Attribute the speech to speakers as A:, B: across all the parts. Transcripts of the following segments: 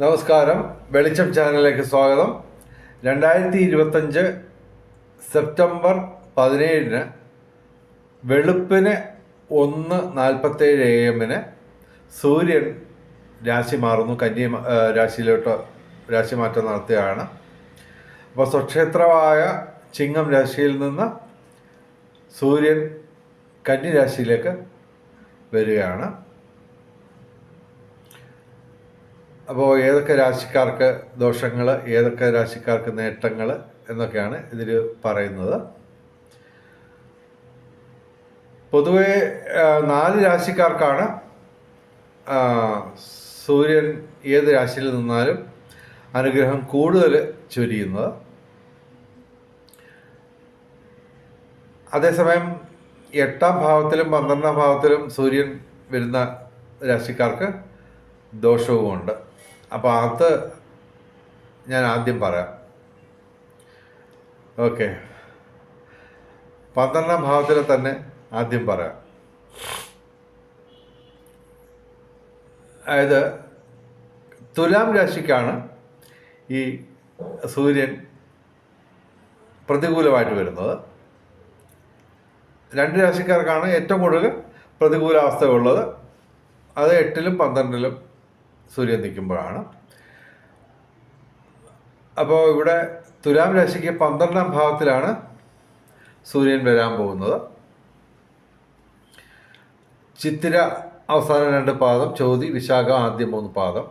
A: നമസ്കാരം. വെളിച്ചം ചാനലിലേക്ക് സ്വാഗതം. രണ്ടായിരത്തി ഇരുപത്തഞ്ച് സെപ്റ്റംബർ പതിനേഴിന് വെളുപ്പിന് ഒന്ന് നാൽപ്പത്തേഴ് എ എമ്മിന് സൂര്യൻ രാശി മാറുന്നു. കന്യ രാശിയിലോട്ട് രാശി മാറ്റം നടത്തുകയാണ്. അപ്പോൾ സ്വക്ഷേത്രമായ ചിങ്ങം രാശിയിൽ നിന്ന് സൂര്യൻ കന്യരാശിയിലേക്ക് വരികയാണ്. അപ്പോൾ ഏതൊക്കെ രാശിക്കാർക്ക് ദോഷങ്ങൾ ഏതൊക്കെ രാശിക്കാർക്ക് നേട്ടങ്ങൾ എന്നൊക്കെയാണ് ഇതിൽ പറയുന്നത്. പൊതുവെ നാല് രാശിക്കാർക്കാണ് സൂര്യൻ ഏത് രാശിയിൽ നിന്നാലും അനുഗ്രഹം കൂടുതൽ ചൊരിയുന്നത്. അതേസമയം എട്ടാം ഭാവത്തിലും പന്ത്രണ്ടാം ഭാവത്തിലും സൂര്യൻ വരുന്ന രാശിക്കാർക്ക് ദോഷവുമുണ്ട്. അപ്പോൾ അത് ഞാൻ ആദ്യം പറയാം. ഓക്കെ. പന്ത്രണ്ടാം ഭാവത്തിൽ തന്നെ ആദ്യം പറയാം. അതായത് തുലാം രാശിക്കാണ് ഈ സൂര്യൻ പ്രതികൂലമായിട്ട് വരുന്നത്. രണ്ട് രാശിക്കാർക്കാണ് ഏറ്റവും കൂടുതൽ പ്രതികൂലാവസ്ഥയുള്ളത് അത് എട്ടിലും പന്ത്രണ്ടിലും സൂര്യൻ നിൽക്കുമ്പോഴാണ്. അപ്പോൾ ഇവിടെ തുലാം രാശിക്ക് പന്ത്രണ്ടാം ഭാവത്തിലാണ് സൂര്യൻ വരാൻ പോകുന്നത്. ചിത്തിര അവസാന രണ്ട് പാദം ചോതി വിശാഖ ആദ്യം മൂന്ന് പാദം.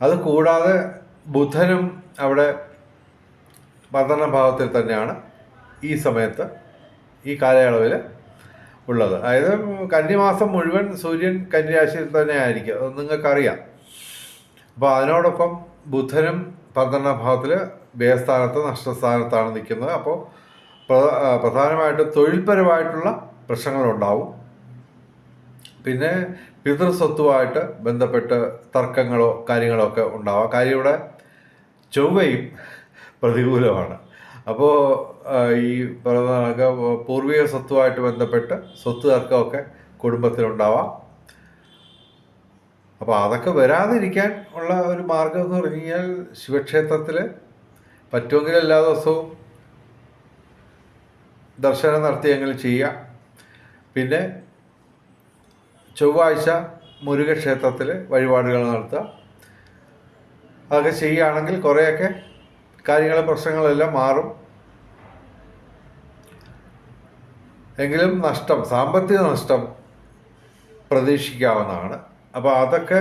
A: അത് കൂടാതെ ബുധനും അവിടെ പന്ത്രണ്ടാം ഭാവത്തിൽ തന്നെയാണ് ഈ സമയത്ത് ഈ കാലയളവിൽ ഉള്ളത്. അതായത് കന്നിമാസം മുഴുവൻ സൂര്യൻ കന്നിരാശിയിൽ തന്നെ ആയിരിക്കും. അത് നിങ്ങൾക്കറിയാം. അപ്പോൾ അതിനോടൊപ്പം ബുധനും പന്ത്രണ്ടാം ഭാവത്തിൽ വ്യയസ്ഥാനത്ത് നഷ്ടസ്ഥാനത്താണ് നിൽക്കുന്നത്. അപ്പോൾ പ്രധാനമായിട്ടും തൊഴിൽപരമായിട്ടുള്ള പ്രശ്നങ്ങളുണ്ടാവും. പിന്നെ പിതൃസ്വത്തുമായിട്ട് ബന്ധപ്പെട്ട് തർക്കങ്ങളോ കാര്യങ്ങളോ ഒക്കെ ഉണ്ടാവാം. കാര്യം ഇവിടെ ചൊവ്വയും പ്രതികൂലമാണ് അപ്പോൾ ഈ പറയുന്ന കണക്ക് പൂർവിക സ്വത്തുമായിട്ട് ബന്ധപ്പെട്ട് സ്വത്ത് തർക്കമൊക്കെ കുടുംബത്തിലുണ്ടാവാം. അപ്പോൾ അതൊക്കെ വരാതിരിക്കാൻ ഉള്ള ഒരു മാർഗം എന്ന് പറഞ്ഞു കഴിഞ്ഞാൽ ശിവക്ഷേത്രത്തിൽ പറ്റുമെങ്കിൽ എല്ലാ ദിവസവും ദർശനം നടത്തിയെങ്കിലും ചെയ്യുക. പിന്നെ ചൊവ്വാഴ്ച മുരുകക്ഷേത്രത്തിൽ വഴിപാടുകൾ നടത്തുക. അതൊക്കെ ചെയ്യുകയാണെങ്കിൽ കുറേയൊക്കെ കാര്യങ്ങളും പ്രശ്നങ്ങളെല്ലാം മാറും. എങ്കിലും നഷ്ടം സാമ്പത്തിക നഷ്ടം പ്രതീക്ഷിക്കാവുന്നതാണ്. അപ്പോൾ അതൊക്കെ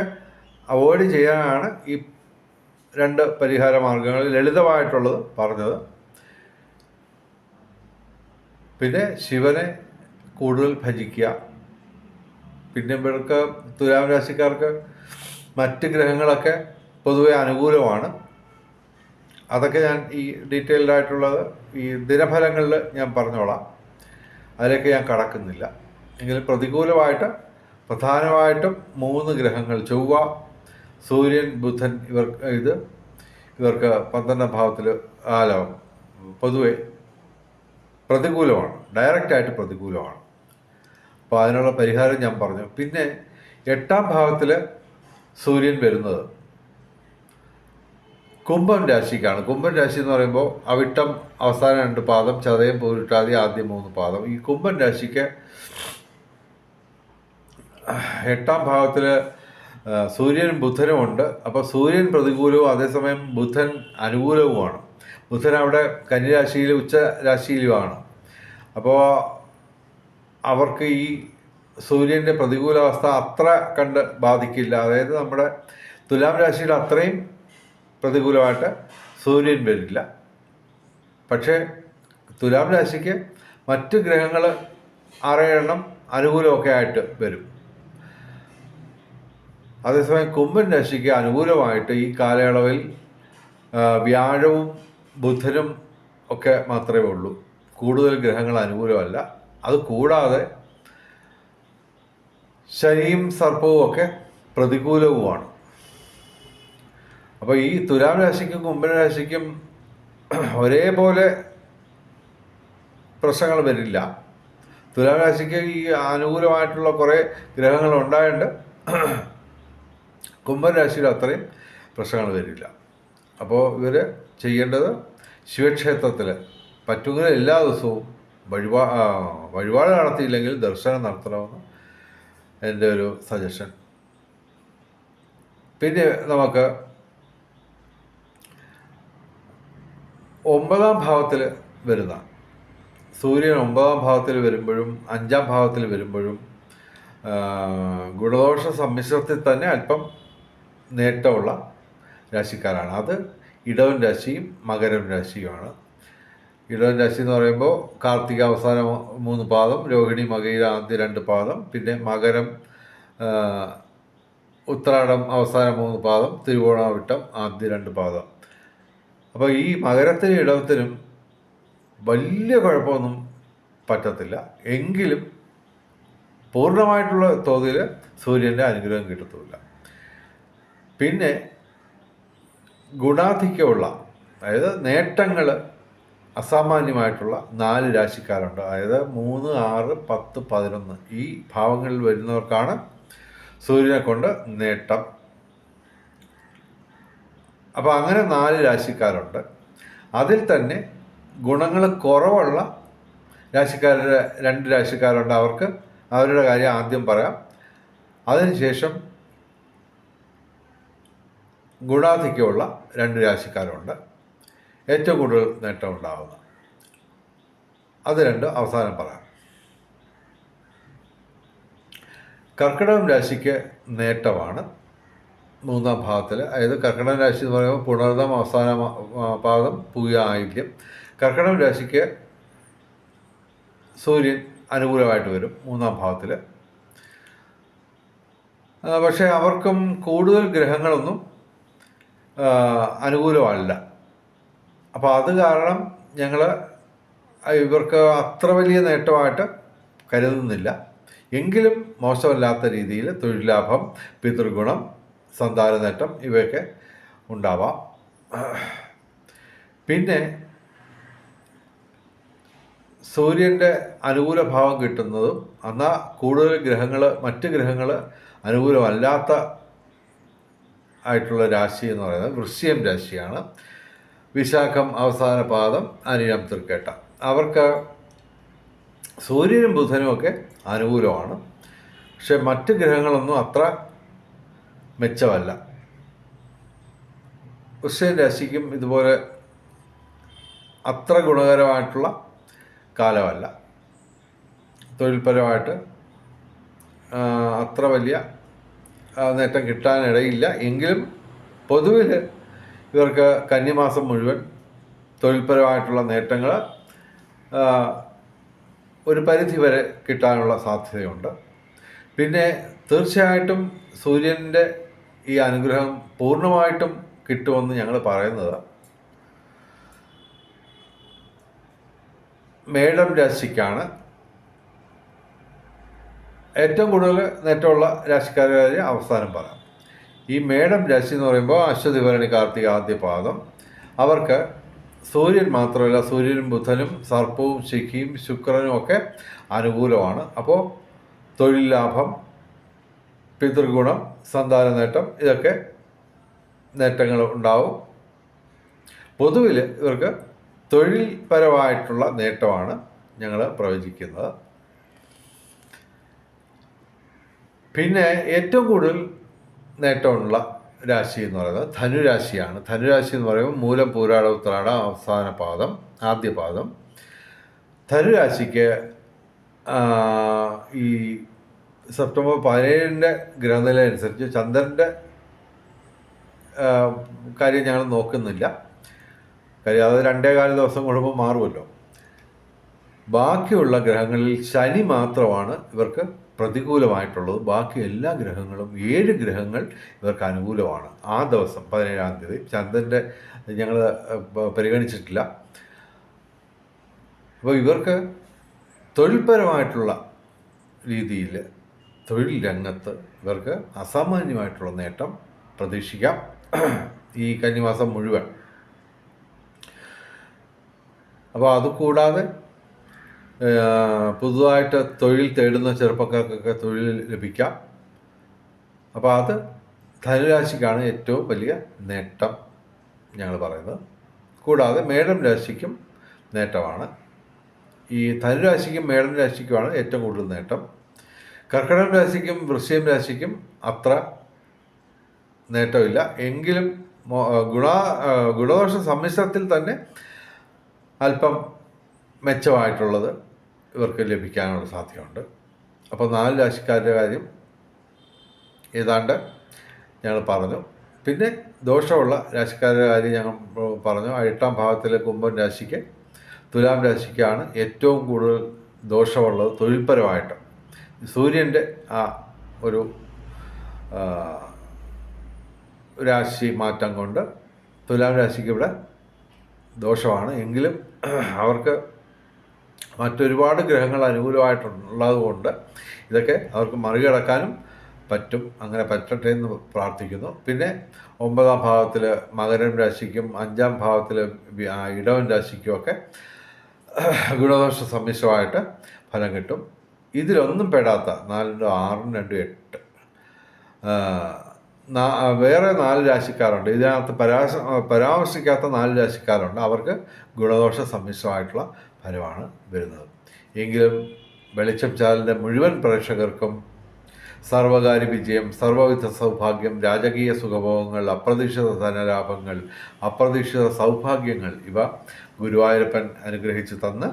A: അവോയ്ഡ് ചെയ്യാനാണ് ഈ രണ്ട് പരിഹാര മാർഗങ്ങൾ ലളിതമായിട്ടുള്ളത് പറഞ്ഞത്. പിന്നെ ശിവനെ കൂടുതൽ ഭജിക്കുക. പിന്നെ ഇവർക്ക് തുലാം രാശിക്കാർക്ക് മറ്റ് ഗ്രഹങ്ങളൊക്കെ പൊതുവെ അനുകൂലമാണ്. അതൊക്കെ ഞാൻ ഈ ഡീറ്റെയിൽഡ് ആയിട്ടുള്ളത് ഈ ദിനഫലങ്ങളിൽ ഞാൻ പറഞ്ഞോളാം. അതിലേക്ക് ഞാൻ കടക്കുന്നില്ല. എങ്കിലും പ്രതികൂലമായിട്ട് പ്രധാനമായിട്ടും മൂന്ന് ഗ്രഹങ്ങൾ ചൊവ്വ സൂര്യൻ ബുധൻ ഇവർ ഇത് ഇവർക്ക് പന്ത്രണ്ടാം ഭാവത്തിൽ ആലോകം പൊതുവെ പ്രതികൂലമാണ്. ഡയറക്റ്റായിട്ട് പ്രതികൂലമാണ്. അപ്പോൾ അതിനുള്ള പരിഹാരം ഞാൻ പറഞ്ഞു. പിന്നെ എട്ടാം ഭാവത്തിൽ സൂര്യൻ വരുന്നത്. കുംഭം രാശിക്കാണ്. കുംഭം രാശി എന്ന് പറയുമ്പോൾ അവിട്ടം അവസാന രണ്ട് പാദം ചതയം പൂരിട്ടാതി ആദ്യ മൂന്ന് പാദം. ഈ കുംഭം രാശിക്ക് എട്ടാം ഭാവത്തിൽ സൂര്യനും ബുധനും ഉണ്ട്. അപ്പോൾ സൂര്യൻ പ്രതികൂലവും അതേസമയം ബുധൻ അനുകൂലവുമാണ്. ബുധൻ അവിടെ കന്നിരാശിയിൽ ഉച്ച രാശിയിലുമാണ് അപ്പോൾ അവർക്ക് ഈ സൂര്യന്റെ പ്രതികൂലാവസ്ഥ അത്ര കണ്ട് ബാധിക്കില്ല. അതായത് നമ്മുടെ തുലാം രാശിയിൽ അത്രയും പ്രതികൂലമായിട്ട് സൂര്യൻ വരില്ല. പക്ഷേ തുലാം രാശിക്ക് മറ്റ് ഗ്രഹങ്ങൾ ആറേഴെണ്ണം അനുകൂലമൊക്കെ ആയിട്ട് വരും. അതേസമയം കുംഭൻ രാശിക്ക് അനുകൂലമായിട്ട് ഈ കാലയളവിൽ വ്യാഴവും ബുധനും ഒക്കെ മാത്രമേ ഉള്ളൂ. കൂടുതൽ ഗ്രഹങ്ങൾ അനുകൂലമല്ല. അത് കൂടാതെ ശനിയും സർപ്പവും ഒക്കെ പ്രതികൂലവുമാണ്. അപ്പോൾ ഈ തുലാം രാശിക്കും കുംഭൻ രാശിക്കും ഒരേപോലെ പ്രശ്നങ്ങൾ വരില്ല. തുലാം രാശിക്ക് ഈ അനുകൂലമായിട്ടുള്ള കുറേ ഗ്രഹങ്ങൾ ഉണ്ടായതുകൊണ്ട് കുംഭൻ രാശിയിൽ അത്രയും പ്രശ്നങ്ങൾ വരില്ല. അപ്പോൾ ഇവർ ചെയ്യേണ്ടത് ശിവക്ഷേത്രത്തിൽ പറ്റുമെങ്കിൽ എല്ലാ ദിവസവും വഴിപാ വഴിപാട് നടത്തിയില്ലെങ്കിൽ ദർശനം നടത്തണമെന്ന് എന്റെ ഒരു സജഷൻ. പിന്നെ നമുക്ക് ഒമ്പതാം ഭാവത്തിൽ വരുന്ന സൂര്യൻ ഒമ്പതാം ഭാവത്തിൽ വരുമ്പോഴും അഞ്ചാം ഭാവത്തിൽ വരുമ്പോഴും ഗുണദോഷ സമ്മിശ്രത്തിൽ തന്നെ അല്പം നേട്ടമുള്ള രാശിക്കാരാണ്. അത് ഇടവൻ രാശിയും മകരം രാശിയുമാണ്. ഇടവൻ രാശി എന്ന് പറയുമ്പോൾ കാർത്തിക അവസാന മൂന്ന് പാദം രോഹിണി മകയിര ആദ്യ രണ്ട് പാദം പിന്നെ മകരം ഉത്രാടം അവസാന മൂന്ന് പാദം തിരുവോണാവിട്ടം ആദ്യ രണ്ട് പാദം. അപ്പോൾ ഈ മകരത്തിനും ഇടവത്തിനും വലിയ കുഴപ്പമൊന്നും പറ്റത്തില്ല. എങ്കിലും പൂർണമായിട്ടുള്ള തോതിൽ സൂര്യന്റെ അനുഗ്രഹം കിട്ടത്തുമില്ല. പിന്നെ ഗുണാധിക്യമുള്ള അതായത് നേട്ടങ്ങൾ അസാമാന്യമായിട്ടുള്ള നാല് രാശിക്കാരുണ്ട്. അതായത് മൂന്ന് ആറ് പത്ത് പതിനൊന്ന് ഈ ഭാവങ്ങളിൽ വരുന്നവർക്കാണ് സൂര്യനെ കൊണ്ട് നേട്ടം അപ്പോൾ അങ്ങനെ നാല് രാശിക്കാരുണ്ട്. അതിൽ തന്നെ ഗുണങ്ങൾ കുറവുള്ള രാശിക്കാരുടെ രണ്ട് രാശിക്കാരുണ്ട് അവർക്ക്. അവരുടെ കാര്യം ആദ്യം പറയാം. അതിനുശേഷം ഗുണാധിക്യമുള്ള രണ്ട് രാശിക്കാരുണ്ട്. ഏറ്റവും കൂടുതൽ നേട്ടം ഉണ്ടാകുന്ന അത് രണ്ട് അവസാനം പറയാം. കർക്കിടകം രാശിക്ക് നേട്ടമാണ്. മൂന്നാം ഭാഗത്തിൽ അതായത് കർക്കിടക രാശി എന്ന് പറയുമ്പോൾ പുണർദം അവസാന പാദം പൂയ ആയില്യം. കർക്കിടക രാശിക്ക് സൂര്യൻ അനുകൂലമായിട്ട് വരും മൂന്നാം ഭാവത്തിൽ പക്ഷേ അവർക്കും കൂടുതൽ ഗ്രഹങ്ങളൊന്നും അനുകൂലമല്ല അപ്പോൾ അത് കാരണം ഞങ്ങൾ ഇവർക്ക് അത്ര വലിയ നേട്ടമായിട്ട് കരുതുന്നില്ല. എങ്കിലും മോശമല്ലാത്ത രീതിയിൽ തൊഴിൽ ലാഭം പിതൃഗുണം സന്താന നേട്ടം ഇവയൊക്കെ ഉണ്ടാവാം. പിന്നെ സൂര്യന്റെ അനുകൂല ഭാവം കിട്ടുന്നതും എന്നാൽ കൂടുതൽ ഗ്രഹങ്ങൾ മറ്റ് ഗ്രഹങ്ങൾ അനുകൂലമല്ലാത്ത ആയിട്ടുള്ള രാശി എന്ന് പറയുന്നത് വൃശ്യം രാശിയാണ്. വിശാഖം അവസാന പാദം അനിഴം തൃക്കേട്ട. അവർക്ക് സൂര്യനും ബുധനും ഒക്കെ അനുകൂലമാണ്. പക്ഷെ മറ്റ് ഗ്രഹങ്ങളൊന്നും അത്ര മെച്ചമല്ല. വൃശ്ചികം രാശിക്കും ഇതുപോലെ അത്ര ഗുണകരമായിട്ടുള്ള കാലമല്ല. തൊഴിൽപരമായിട്ട് അത്ര വലിയ നേട്ടം കിട്ടാനിടയില്ല. എങ്കിലും പൊതുവിൽ ഇവർക്ക് കന്നിമാസം മുഴുവൻ തൊഴിൽപരമായിട്ടുള്ള നേട്ടങ്ങൾ ഒരു പരിധി വരെ കിട്ടാനുള്ള സാധ്യതയുണ്ട്. പിന്നെ തീർച്ചയായിട്ടും സൂര്യന്റെ ഈ അനുഗ്രഹം പൂർണമായിട്ടും കിട്ടുമെന്ന് ഞങ്ങൾ പറയുന്നത് മേടം രാശിക്കാണ്. ഏറ്റവും കൂടുതൽ നേട്ടമുള്ള രാശിക്കാരുടെ അവസാനം പറയാം. ഈ മേടം രാശി എന്ന് പറയുമ്പോൾ അശ്വതി ഭരണി കാർത്തിക ആദ്യ പാദം. അവർക്ക് സൂര്യൻ മാത്രമല്ല സൂര്യനും ബുധനും സർപ്പവും ശിഖിയും ശുക്രനും ഒക്കെ അനുകൂലമാണ്. അപ്പോൾ തൊഴിൽ ലാഭം പിതൃഗുണം സന്താന നേട്ടം ഇതൊക്കെ നേട്ടങ്ങൾ ഉണ്ടാവും. പൊതുവിൽ ഇവർക്ക് തൊഴിൽപരമായിട്ടുള്ള നേട്ടമാണ് ഞങ്ങൾ പ്രവചിക്കുന്നത്. പിന്നെ ഏറ്റവും കൂടുതൽ നേട്ടമുള്ള രാശി എന്ന് പറയുന്നത് ധനുരാശിയാണ്. ധനുരാശി എന്ന് പറയുമ്പോൾ മൂലം പൂരാട ഉത്രാട അവസാന പാദം ആദ്യ പാദം. ധനുരാശിക്ക് ഈ സെപ്റ്റംബർ പതിനേഴിന്റെ ഗ്രഹനില അനുസരിച്ച് ചന്ദ്രന്റെ കാര്യം ഞങ്ങൾ നോക്കുന്നില്ല. കാര്യം അതായത് രണ്ടേ കാല ദിവസം കൂടുമ്പോൾ മാറുമല്ലോ. ബാക്കിയുള്ള ഗ്രഹങ്ങളിൽ ശനി മാത്രമാണ് ഇവർക്ക് പ്രതികൂലമായിട്ടുള്ളത്. ബാക്കി എല്ലാ ഗ്രഹങ്ങളും ഏഴ് ഗ്രഹങ്ങൾ ഇവർക്ക് അനുകൂലമാണ്. ആ ദിവസം പതിനേഴാം തീയതി ചന്ദ്രന്റെ ഞങ്ങൾ പരിഗണിച്ചിട്ടില്ല. അപ്പോൾ ഇവർക്ക് തൊഴിൽപരമായിട്ടുള്ള രീതിയിൽ തൊഴിൽ രംഗത്ത് ഇവർക്ക് അസാമാന്യമായിട്ടുള്ള നേട്ടം പ്രതീക്ഷിക്കാം. ഈ കന്നിമാസം മുഴുവൻ. അപ്പോൾ അതുകൂടാതെ പുതുതായിട്ട് തൊഴിൽ തേടുന്ന ചെറുപ്പക്കാർക്കൊക്കെ തൊഴിൽ ലഭിക്കാം. അപ്പോൾ അത് ധനുരാശിക്കാണ് ഏറ്റവും വലിയ നേട്ടം ഞങ്ങൾ പറയുന്നത്. കൂടാതെ മേടം രാശിക്കും നേട്ടമാണ്. ഈ ധനുരാശിക്കും മേടം രാശിക്കുമാണ് ഏറ്റവും കൂടുതൽ നേട്ടം. കർക്കിടകം രാശിക്കും വൃശ്ചികം രാശിക്കും അത്ര നേട്ടമില്ല. എങ്കിലും ഗുണ ഗുണദോഷ സമ്മിശ്രത്തിൽ തന്നെ അല്പം മെച്ചമായിട്ടുള്ളത് ഇവർക്ക് ലഭിക്കാനുള്ള സാധ്യതയുണ്ട്. അപ്പോൾ നാല് രാശിക്കാരുടെ കാര്യം ഏതാണ്ട് ഞങ്ങൾ പറഞ്ഞു. പിന്നെ ദോഷമുള്ള രാശിക്കാരുടെ കാര്യം ഞങ്ങൾ പറഞ്ഞു. ആ എട്ടാം ഭാവത്തിലെ കുംഭം രാശിക്ക് തുലാം രാശിക്കാണ് ഏറ്റവും കൂടുതൽ ദോഷമുള്ളത് തൊഴിൽപരമായിട്ട്. സൂര്യന്റെ ആ ഒരു രാശി മാറ്റം കൊണ്ട് തുലാം രാശിക്ക് ഇവിടെ ദോഷമാണ്. എങ്കിലും അവർക്ക് മറ്റൊരുപാട് ഗ്രഹങ്ങൾ അനുകൂലമായിട്ടുള്ളത് കൊണ്ട് ഇതൊക്കെ അവർക്ക് മറികടക്കാനും പറ്റും. അങ്ങനെ പറ്റട്ടെ എന്ന് പ്രാർത്ഥിക്കുന്നു. പിന്നെ ഒമ്പതാം ഭാവത്തിൽ മകരം രാശിക്കും അഞ്ചാം ഭാവത്തിൽ ഇടവൻ രാശിക്കുമൊക്കെ ഗുണദോഷ സമ്മിശ്രമായിട്ട് ഫലം കിട്ടും. ഇതിലൊന്നും പെടാത്ത നാലിന്റെ ആറും രണ്ടും എട്ട്. വേറെ നാല് രാശിക്കാരുണ്ട്. ഇതിനകത്ത് പരാമർശ പരാമർശിക്കാത്ത നാല് രാശിക്കാരുണ്ട്. അവർക്ക് ഗുണദോഷ സമ്മിശ്രമായിട്ടുള്ള ഫലമാണ് വരുന്നത്. എങ്കിലും വെളിച്ചം ചാനലിന്റെ മുഴുവൻ പ്രേക്ഷകർക്കും സർവകാര്യ വിജയം സർവവിധ സൗഭാഗ്യം രാജകീയ സുഖഭോഗങ്ങൾ അപ്രതീക്ഷിത ധനലാഭങ്ങൾ അപ്രതീക്ഷിത സൗഭാഗ്യങ്ങൾ ഇവ ഗുരുവായൂരപ്പൻ അനുഗ്രഹിച്ചു തന്ന്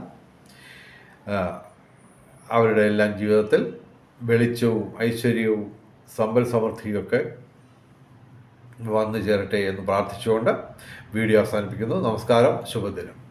A: അവരുടെ എല്ലാം ജീവിതത്തിൽ വെളിച്ചവും ഐശ്വര്യവും സമ്പൽ സമൃദ്ധിയൊക്കെ വന്നു ചേരട്ടെ എന്ന് പ്രാർത്ഥിച്ചുകൊണ്ട് വീഡിയോ അവസാനിപ്പിക്കുന്നു. നമസ്കാരം. ശുഭദിനം.